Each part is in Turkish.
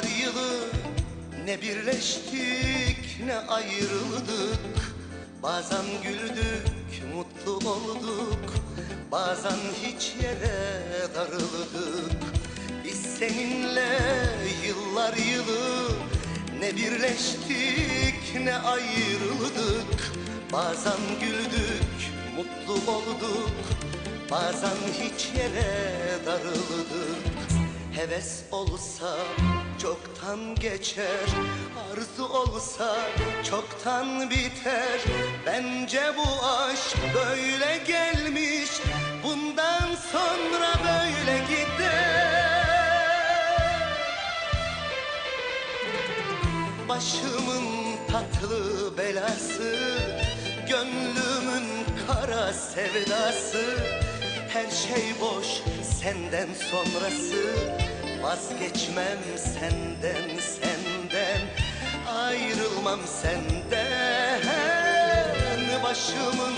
yıllar yılı Ne birleştik ne ayrıldık. Bazen güldük mutlu olduk. Bazen hiç yere darıldık. Biz seninle yıllar yılı Ne birleştik ne ayrıldık. Bazen güldük mutlu olduk. Bazen hiç yere darıldık. Heves olsa çoktan geçer. Arzu olsa çoktan biter. Bence bu aşk böyle gelmiş. Bundan sonra böyle gider. Başımın tatlı belası Gönlümün kara sevdası. Her şey boş senden sonrası Vazgeçmem senden senden. Ayrılmam senden. Başımın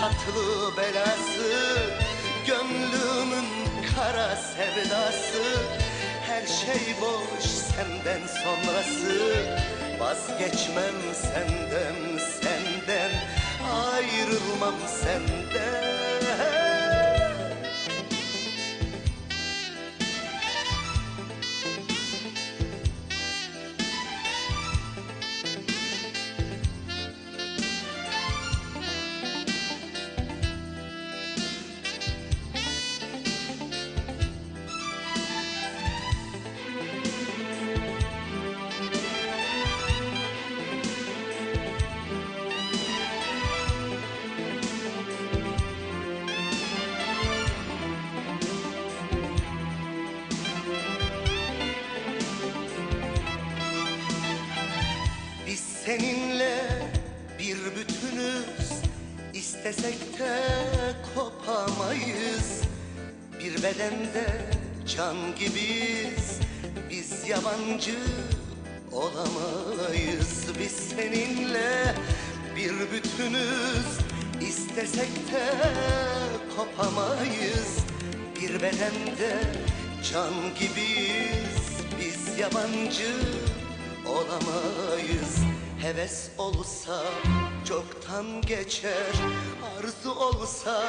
tatlı belası Gönlümün kara sevdası. Her şey boş senden sonrası. Vazgeçmem senden senden. Ayrılmam senden seninle bir bütünüz. İstesek de kopamayız. Bir bedende can gibiyiz. Biz yabancı olamayız. Biz seninle bir bütünüz. İstesek de kopamayız. Bir bedende can gibiyiz. Biz yabancı olamayız Heves olsa çoktan geçer Arzu olsa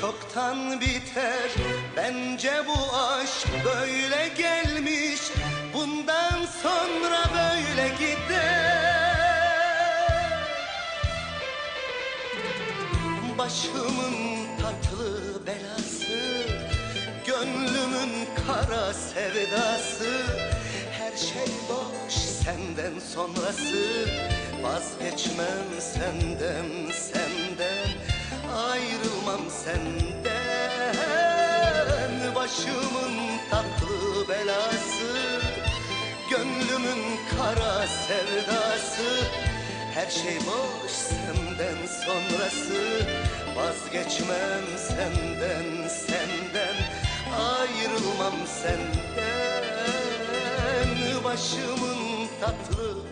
çoktan biter. Bence bu aşk böyle gelmiş Bundan sonra böyle gider. Başımın tatlı belası Gönlümün kara sevdası. Her şey boş senden sonrası Vazgeçmem senden senden Ayrılmam senden. Başımın tatlı belası Gönlümün kara sevdası. Her şey boş senden sonrası. Vazgeçmem senden senden Ayrılmam senden. Başımın tatlı